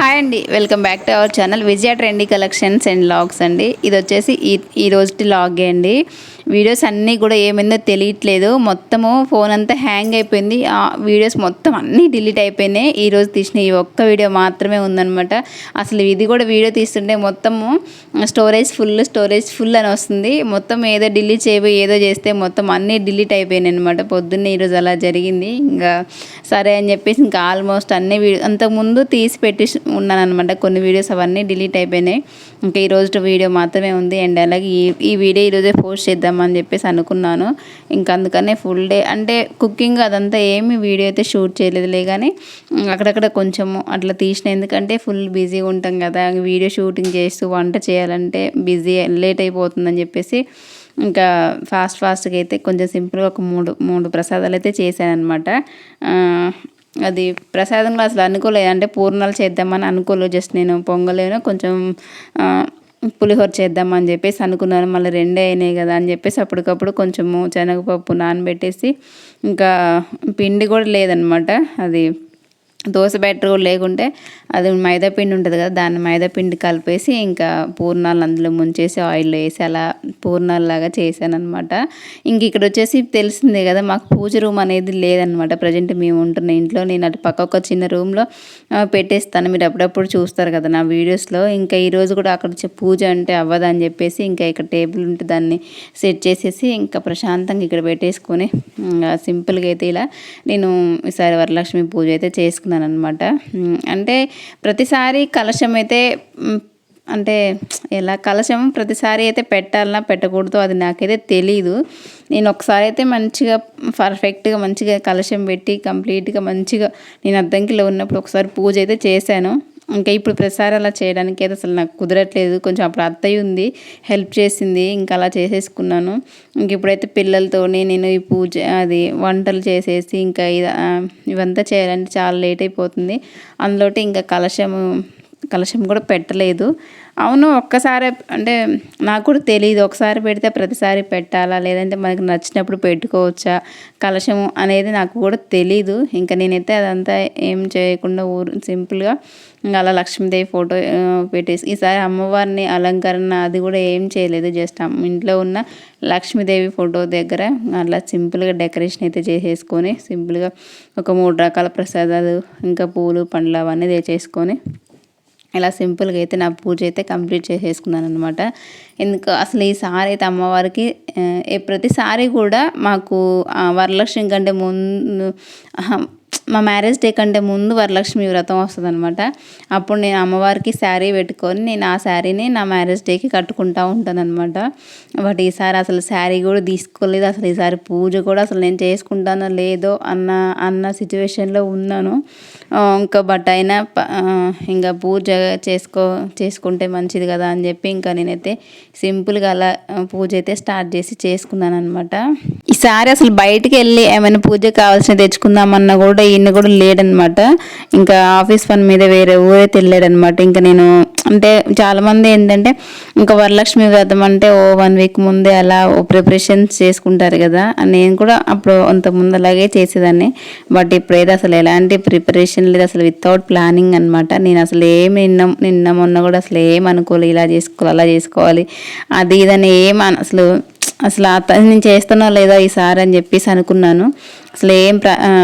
Hi అండి welcome back to our channel Vijaya trendy collections and vlogs అండి. ఇది వచ్చేసి ఈ ఈ రోజు లాగే అండి. వీడియోస్ అన్నీ కూడా ఏమైందో తెలియట్లేదు. మొత్తము ఫోన్ అంతా హ్యాంగ్ అయిపోయింది. ఆ వీడియోస్ మొత్తం అన్నీ డిలీట్ అయిపోయినాయి. ఈరోజు తీసిన ఈ ఒక్క వీడియో మాత్రమే ఉందనమాట అసలు ఇది కూడా వీడియో తీస్తుంటే మొత్తము స్టోరేజ్ ఫుల్ స్టోరేజ్ ఫుల్ అని వస్తుంది. మొత్తం ఏదో డిలీట్ చేయబోయి ఏదో చేస్తే మొత్తం అన్నీ డిలీట్ అయిపోయినాయి అనమాట పొద్దున్నే ఈరోజు అలా జరిగింది. ఇంకా సరే అని చెప్పేసి ఇంకా ఆల్మోస్ట్ అన్ని వీడియో అంతకుముందు తీసి పెట్టి ఉన్నాను అనమాట కొన్ని వీడియోస్ అవన్నీ డిలీట్ అయిపోయినాయి. ఇంకా ఈరోజు వీడియో మాత్రమే ఉంది. అండ్ అలాగే ఈ ఈ వీడియో ఈరోజే పోస్ట్ చేద్దామని చెప్పేసి అనుకున్నాను. ఇంకా అందుకనే ఫుల్ డే అంటే కుకింగ్ అదంతా ఏమి వీడియో అయితే షూట్ చేయలేదులే కానీ అక్కడక్కడ కొంచెము అట్లా తీసిన. ఎందుకంటే ఫుల్ బిజీగా ఉంటాం కదా వీడియో షూటింగ్ చేస్తూ వంట చేయాలంటే బిజీ లేట్ అయిపోతుందని చెప్పేసి ఇంకా ఫాస్ట్ ఫాస్ట్గా అయితే కొంచెం సింపుల్గా ఒక మూడు మూడు ప్రసాదాలు అయితే చేశాను అనమాట అది ప్రసాదంలో అసలు అనుకోలేదు. అంటే పూర్ణాలు చేద్దామని అనుకోలేదు. జస్ట్ నేను పొంగలేను కొంచెం పులిహోర చేద్దామని చెప్పేసి అనుకున్నాను మళ్ళీ రెండే అయినాయి కదా అని చెప్పేసి అప్పటికప్పుడు కొంచెము శనగపప్పు నానబెట్టేసి ఇంకా పిండి కూడా లేదనమాట. అది దోశ బ్యాటర్ కూడా లేకుంటే అది మైదాపిండి ఉంటుంది కదా దాన్ని మైదాపిండి కలిపేసి ఇంకా పూర్ణాలు అందులో ముంచేసి ఆయిల్లో వేసి అలా పూర్ణాలలాగా చేశాను అనమాట ఇంక ఇక్కడ వచ్చేసి తెలిసిందే కదా మాకు పూజ రూమ్ అనేది లేదనమాట ప్రజెంట్ మేము ఉంటున్న ఇంట్లో నేను అటు పక్క ఒక చిన్న రూమ్లో పెట్టేస్తాను. మీరు అప్పుడప్పుడు చూస్తారు కదా నా వీడియోస్లో. ఇంకా ఈరోజు కూడా అక్కడ పూజ అంటే అవ్వదని చెప్పేసి ఇంకా ఇక్కడ టేబుల్ ఉంటే దాన్ని సెట్ చేసేసి ఇంకా ప్రశాంతంగా ఇక్కడ పెట్టేసుకొని సింపుల్గా అయితే ఇలా నేను ఈసారి వరలక్ష్మి పూజ అయితే చేసుకున్నాను. అనమాట అంటే ప్రతిసారి కలశం అయితే అంటే ఎలా కలశం ప్రతిసారి అయితే పెట్టాలన్నా పెట్టకూడదు అది నాకైతే తెలీదు. నేను ఒకసారి అయితే మంచిగా పర్ఫెక్ట్గా మంచిగా కలశం పెట్టి కంప్లీట్గా మంచిగా నేను అద్దంకిలో ఉన్నప్పుడు ఒకసారి పూజ అయితే చేశాను. ఇంకా ఇప్పుడు ప్రసారం అలా చేయడానికి అయితే అసలు నాకు కుదరట్లేదు. కొంచెం అప్పుడు అత్తయ్య ఉంది హెల్ప్ చేసింది ఇంకా అలా చేసేసుకున్నాను. ఇంక ఇప్పుడైతే పిల్లలతోనే నేను ఈ పూజ అది వంటలు చేసేసి ఇంకా ఇవంతా చేయాలంటే చాలా లేట్ అయిపోతుంది. అందులోటి ఇంకా కలశము కలశం కూడా పెట్టలేదు. అవును ఒక్కసారి అంటే నాకు కూడా తెలియదు ఒకసారి పెడితే ప్రతిసారి పెట్టాలా? లేదంటే మనకు నచ్చినప్పుడు పెట్టుకోవచ్చా? కలశము అనేది నాకు కూడా తెలీదు. ఇంకా నేనైతే అదంతా ఏం చేయకుండా ఊరు సింపుల్గా ఇంకా అలా లక్ష్మీదేవి ఫోటో పెట్టేసి ఈసారి అమ్మవారిని అలంకరణ అది కూడా ఏం చేయలేదు. జస్ట్ ఇంట్లో ఉన్న లక్ష్మీదేవి ఫోటో దగ్గర అలా సింపుల్గా డెకరేషన్ అయితే చేసేసుకొని సింపుల్గా ఒక మూడు రకాల ప్రసాదాలు ఇంకా పూలు పండ్లు అవన్నీ తెచ్చేసుకొని ఇలా సింపుల్గా అయితే నా పూజ అయితే కంప్లీట్ చేసేసుకున్నాను అనమాట ఎందుకు అసలు ఈసారి అయితే అమ్మవారికి ప్రతిసారి కూడా మాకు వరలక్ష్మి కంటే ముందు మా మ్యారేజ్ డే కంటే ముందు వరలక్ష్మి వ్రతం వస్తుంది అనమాట అప్పుడు నేను అమ్మవారికి శారీ పెట్టుకొని నేను ఆ శారీని నా మ్యారేజ్ డేకి కట్టుకుంటూ ఉంటాను అనమాట బట్ ఈసారి అసలు శారీ కూడా తీసుకోలేదు. అసలు ఈసారి పూజ కూడా అసలు నేను చేసుకుంటానో లేదో అన్న అన్న సిచ్యువేషన్లో ఉన్నాను. ఇంకా బట్ అయినా ప- ఇంకా పూజ చేసుకో చేసుకుంటే మంచిది కదా అని చెప్పి ఇంకా నేనైతే సింపుల్గా అలా పూజ అయితే స్టార్ట్ చేసి చేసుకున్నాను అనమాట ఈసారి అసలు బయటికి వెళ్ళి ఏమైనా పూజ కావాల్సిన తెచ్చుకుందామన్నా కూడా ఈ నిన్న కూడా లేడనమాట. ఇంకా ఆఫీస్ పని మీద వేరే ఊరైతే వెళ్ళాడనమాట. ఇంకా నేను అంటే చాలామంది ఏంటంటే ఇంకా వరలక్ష్మి వ్రతం అంటే ఓ వన్ వీక్ ముందే అలా ఓ ప్రిపరేషన్స్ చేసుకుంటారు కదా. నేను కూడా అప్పుడు అంత ముందు అలాగే చేసేదాన్ని. బట్ ఇప్పుడైతే అసలు ఎలాంటి ప్రిపరేషన్ లేదు. అసలు వితౌట్ ప్లానింగ్ అనమాట నేను అసలు ఏం నిన్న నిన్న మొన్న కూడా అసలు ఏం అనుకోలేదు ఇలా చేసుకోవాలి అలా చేసుకోవాలి. అది ఇదని ఏం అసలు అసలు అతను నేను చేస్తున్నా లేదా ఈసారి అని చెప్పేసి అనుకున్నాను. అసలు ఏం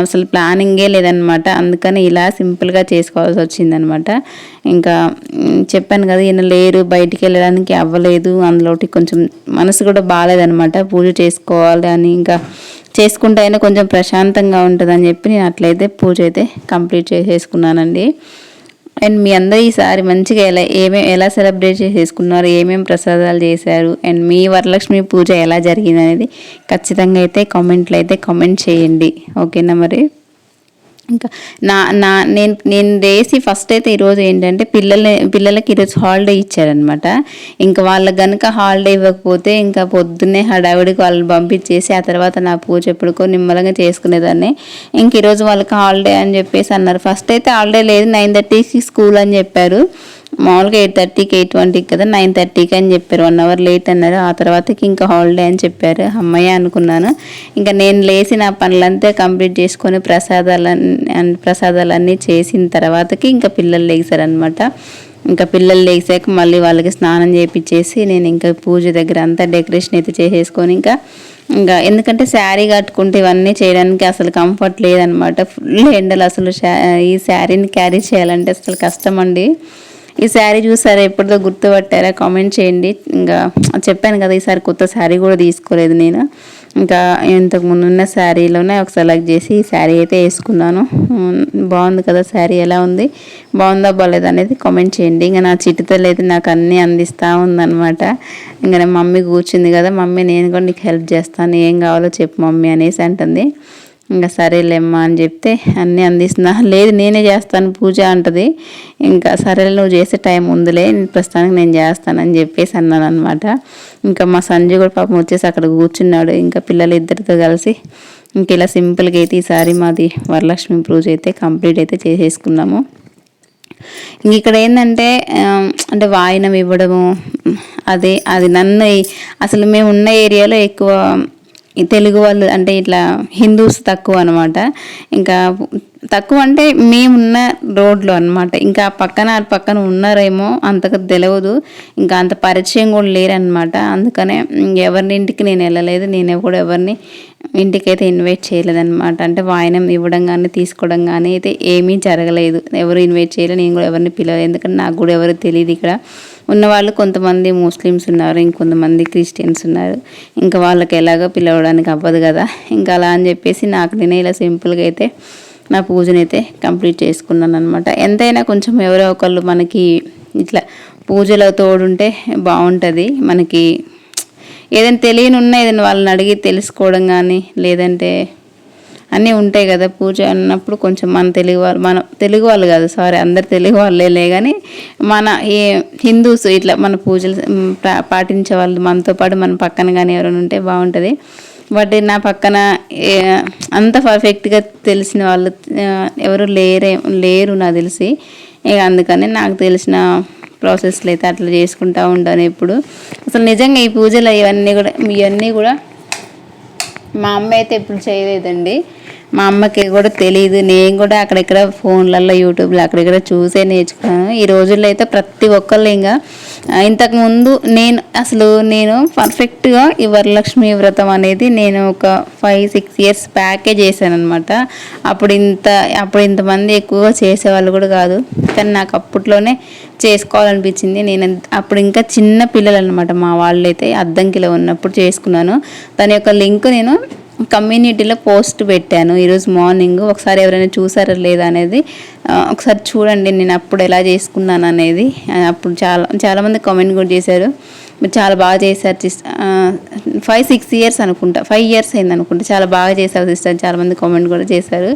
అసలు ప్లానింగే లేదనమాట అందుకని ఇలా సింపుల్గా చేసుకోవాల్సి వచ్చిందనమాట ఇంకా చెప్పాను కదా ఈయన లేరు బయటికి వెళ్ళడానికి అవ్వలేదు. అందులోటి కొంచెం మనసు కూడా బాగాలేదనమాట పూజ చేసుకోవాలి అని ఇంకా చేసుకుంటే అయినా కొంచెం ప్రశాంతంగా ఉంటుందని చెప్పి నేను అట్లయితే పూజ అయితే కంప్లీట్ చేసేసుకున్నానండి. అండ్ మీ అందరూ ఈసారి మంచిగా ఎలా ఏమేమి ఎలా సెలబ్రేట్ చేసేసుకున్నారు ఏమేమి ప్రసాదాలు చేశారు అండ్ మీ వరలక్ష్మి పూజ ఎలా జరిగింది అనేది ఖచ్చితంగా అయితే కామెంట్లో అయితే కామెంట్ చేయండి. ఓకేనా మరి? ఇంకా నా నా నేను నేను వేసి ఫస్ట్ అయితే ఈరోజు ఏంటంటే పిల్లల పిల్లలకి ఈరోజు హాలిడే ఇచ్చారనమాట ఇంకా వాళ్ళకి కనుక హాలిడే ఇవ్వకపోతే ఇంకా పొద్దున్నే హడావిడికి వాళ్ళని పంపించేసి ఆ తర్వాత నా పూజ ఎప్పుడుకో నిమ్మలంగా చేసుకునేదాన్ని. ఇంక ఈరోజు వాళ్ళకి హాలిడే అని చెప్పేసి అన్నారు. ఫస్ట్ అయితే హాలిడే లేదు నైన్ థర్టీకి స్కూల్ అని చెప్పారు. మామూలుగా ఎయిట్ థర్టీకి ఎయిట్ ట్వంటీకి కదా నైన్ థర్టీకి అని చెప్పారు. వన్ అవర్ లేట్ అన్నారు. ఆ తర్వాతకి ఇంకా హాలిడే అని చెప్పారు. అమ్మయ్య అనుకున్నాను. ఇంకా నేను లేచి నా పనులంతా కంప్లీట్ చేసుకొని ప్రసాదాలన్నీ ప్రసాదాలన్నీ చేసిన తర్వాతకి ఇంకా పిల్లలు లేచారనమాట ఇంకా పిల్లలు లేచాక మళ్ళీ వాళ్ళకి స్నానం చేయించేసి నేను ఇంకా పూజ దగ్గర అంతా డెకరేషన్ అయితే చేసేసుకొని ఇంకా ఇంకా ఎందుకంటే శారీ కట్టుకుంటే ఇవన్నీ చేయడానికి అసలు కంఫర్ట్ లేదనమాట ఫుల్ ఎండలు అసలు ఈ శారీని క్యారీ చేయాలంటే అసలు కష్టం అండి. ఈ శారీ చూసారా? ఎప్పుడుదో గుర్తుపట్టారా? కామెంట్ చేయండి. ఇంకా చెప్పాను కదా ఈసారి కొత్త శారీ కూడా తీసుకోలేదు నేను. ఇంకా ఇంతకు ఉన్న శారీలోనే ఒక సెలెక్ట్ చేసి ఈ శారీ అయితే వేసుకున్నాను. బాగుంది కదా శారీ ఎలా ఉంది? బాగుందా బాగాలేదు అనేది కామెంట్ చేయండి. ఇంకా నా చిట్టుతలు అయితే నాకు అన్నీ అందిస్తూ ఉందనమాట ఇంకా మమ్మీ కూర్చుంది కదా మమ్మీ నేను కూడా నీకు హెల్ప్ చేస్తాను. ఏం కావాలో చెప్పు మమ్మీ అనేసి అంటుంది. ఇంకా సరేలేమ్మా అని చెప్తే అన్నీ అందిస్తున్నా. లేదు నేనే చేస్తాను పూజ అంటది. ఇంకా సరేలే నువ్వు చేసే టైం ఉందిలే ప్రస్తుతానికి నేను చేస్తానని చెప్పేసి అన్నాను అనమాట ఇంకా మా సంజయ్ కూడా పాపం వచ్చేసి అక్కడ కూర్చున్నాడు. ఇంకా పిల్లలు ఇద్దరితో కలిసి ఇంక ఇలా సింపుల్గా అయితే ఈసారి మాది వరలక్ష్మి పూజ అయితే కంప్లీట్ అయితే చేసేసుకున్నాము. ఇంక ఇక్కడ ఏంటంటే అంటే వాయినం ఇవ్వడము అదే అది నన్ను అసలు మేము ఉన్న ఏరియాలో ఎక్కువ తెలుగు వాళ్ళు అంటే ఇట్లా హిందూస్ తక్కువ అనమాట ఇంకా తక్కువ అంటే మేమున్న రోడ్లో అనమాట ఇంకా పక్కన పక్కన ఉన్నారేమో అంతగా తెలియదు ఇంకా అంత పరిచయం కూడా లేరనమాట అందుకనే ఎవరిని ఇంటికి నేను వెళ్ళలేదు. నేను కూడా ఎవరిని ఇంటికి అయితే ఇన్వైట్ చేయలేదన్నమాట. అంటే వాయనం ఇవ్వడం కానీ తీసుకోవడం కానీ అయితే ఏమీ జరగలేదు. ఎవరు ఇన్వైట్ చేయలేదు నేను కూడా ఎవరిని పిలవలేదు. ఎందుకంటే నాకు కూడా ఎవరు తెలియదు ఇక్కడ. ఉన్నవాళ్ళు కొంతమంది ముస్లిమ్స్ ఉన్నారు ఇంకొంతమంది క్రిస్టియన్స్ ఉన్నారు. ఇంకా వాళ్ళకి ఎలాగో పిలవడానికి అవ్వదు కదా. ఇంకా అలా అని చెప్పేసి నాకు నేనే ఇలా సింపుల్గా అయితే నా పూజనైతే కంప్లీట్ చేసుకున్నాను అనమాట ఎంతైనా కొంచెం ఎవరో ఒకళ్ళు మనకి ఇట్లా పూజలో తోడుంటే బాగుంటుంది. మనకి ఏదైనా తెలియని ఉన్నా ఏదైనా వాళ్ళని అడిగి తెలుసుకోవడం కానీ లేదంటే అన్నీ ఉంటాయి కదా పూజ అన్నప్పుడు కొంచెం మన తెలుగు వాళ్ళు మన తెలుగు వాళ్ళు కాదు సారీ అందరు తెలుగు వాళ్ళే కానీ మన ఈ హిందూస్ ఇట్లా మన పూజలు పాటించే వాళ్ళు మనతో పాటు మన పక్కన కానీ ఎవరైనా ఉంటే బాగుంటుంది. బట్ నా పక్కన అంత పర్ఫెక్ట్గా తెలిసిన వాళ్ళు ఎవరు లేరే లేరు నాకు తెలిసి. ఇక అందుకని నాకు తెలిసిన ప్రాసెస్లు అయితే అట్లా చేసుకుంటూ ఉంటాను ఎప్పుడు. అసలు నిజంగా ఈ పూజలు ఇవన్నీ కూడా ఇవన్నీ కూడా మా అమ్మ అయితే ఎప్పుడు చేయలేదండి. మా అమ్మకి కూడా తెలియదు నేను కూడా అక్కడెక్కడ ఫోన్లలో యూట్యూబ్లో అక్కడెక్కడ చూసే నేర్చుకున్నాను. ఈ రోజుల్లో అయితే ప్రతి ఒక్కళ్ళు ఇంకా ఇంతకుముందు నేను అసలు నేను పర్ఫెక్ట్గా ఈ వరలక్ష్మి వ్రతం అనేది నేను ఒక ఫైవ్ సిక్స్ ఇయర్స్ బ్యాకే చేశాను అనమాట అప్పుడు ఇంత అప్పుడు ఇంతమంది ఎక్కువగా చేసేవాళ్ళు కూడా కాదు. కానీ నాకు అప్పట్లోనే చేసుకోవాలనిపించింది. నేను అప్పుడు ఇంకా చిన్న పిల్లలు అనమాట మా వాళ్ళు అయితే అద్దంకిలో ఉన్నప్పుడు చేసుకున్నాను. దాని యొక్క లింక్ నేను కమ్యూనిటీలో పోస్ట్ పెట్టాను. ఈరోజు మార్నింగ్ ఒకసారి ఎవరైనా చూసారా లేదా అనేది ఒకసారి చూడండి నేను అప్పుడు ఎలా చేసుకున్నాను అనేది అప్పుడు చాలా చాలామంది కామెంట్ కూడా చేశారు. మీరు చాలా బాగా చేశారు ఫైవ్ సిక్స్ ఇయర్స్ అనుకుంటా. ఫైవ్ ఇయర్స్ అయింది అనుకుంటా. చాలా బాగా చేశారు సిస్టర్. చాలామంది కామెంట్ కూడా చేశారు.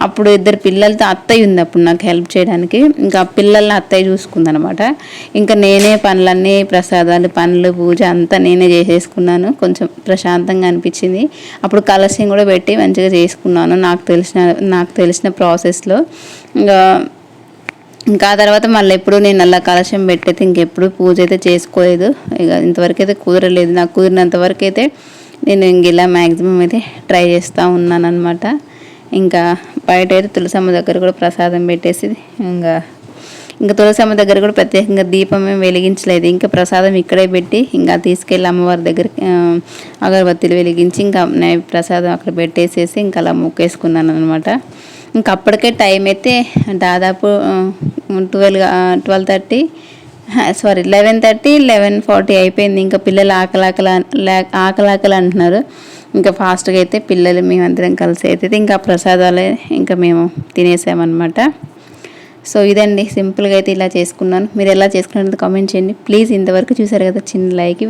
అప్పుడు ఇద్దరు పిల్లలతో అత్తయ్య ఉంది అప్పుడు నాకు హెల్ప్ చేయడానికి. ఇంకా పిల్లల్ని అత్తయ్య చూసుకుందనమాట. ఇంకా నేనే పనులన్నీ ప్రసాదాలు పనులు పూజ అంతా నేనే చేసేసుకున్నాను. కొంచెం ప్రశాంతంగా అనిపించింది. అప్పుడు కలశం కూడా పెట్టి మంచిగా చేసుకున్నాను. నాకు తెలిసిన నాకు తెలిసిన ప్రాసెస్లో ఇంకా ఇంకా ఆ తర్వాత మళ్ళీ ఎప్పుడు నేను అలా కలశం పెట్టయితే ఇంకెప్పుడు పూజ అయితే చేసుకోలేదు. ఇక ఇంతవరకు అయితే కుదరలేదు. నాకు కుదిరినంత వరకు అయితే నేను ఇంక ఇలా మ్యాక్సిమం అయితే ట్రై చేస్తూ ఉన్నాను అనమాట ఇంకా బయట అయితే తులసమ్మ దగ్గర కూడా ప్రసాదం పెట్టేసి ఇంకా ఇంకా తులసమ్మ దగ్గర కూడా ప్రత్యేకంగా దీపం ఏం వెలిగించలేదు. ఇంకా ప్రసాదం ఇక్కడే పెట్టి ఇంకా తీసుకెళ్ళి అమ్మవారి దగ్గర అగరబత్తీలు వెలిగించి ఇంకా ప్రసాదం అక్కడ పెట్టేసేసి ఇంకా అలా మొక్కేసుకున్నాను అనమాట ఇంకా అప్పటికే టైం అయితే దాదాపు twelve twelve thirty sorry eleven thirty eleven forty అయిపోయింది. ఇంకా పిల్లలు ఆకలాకల ఆకలాకలు అంటున్నారు. ఇంకా ఫాస్ట్గా అయితే పిల్లలు మేమందరం కలిసి అయితే ఇంకా ప్రసాదాలే ఇంకా మేము తినేసామన్నమాట. సో ఇదండి. సింపుల్గా అయితే ఇలా చేసుకున్నాను. మీరు ఎలా చేసుకున్నారో కామెంట్ చేయండి. ప్లీజ్ ఇంతవరకు చూసారు కదా చిన్న లైక్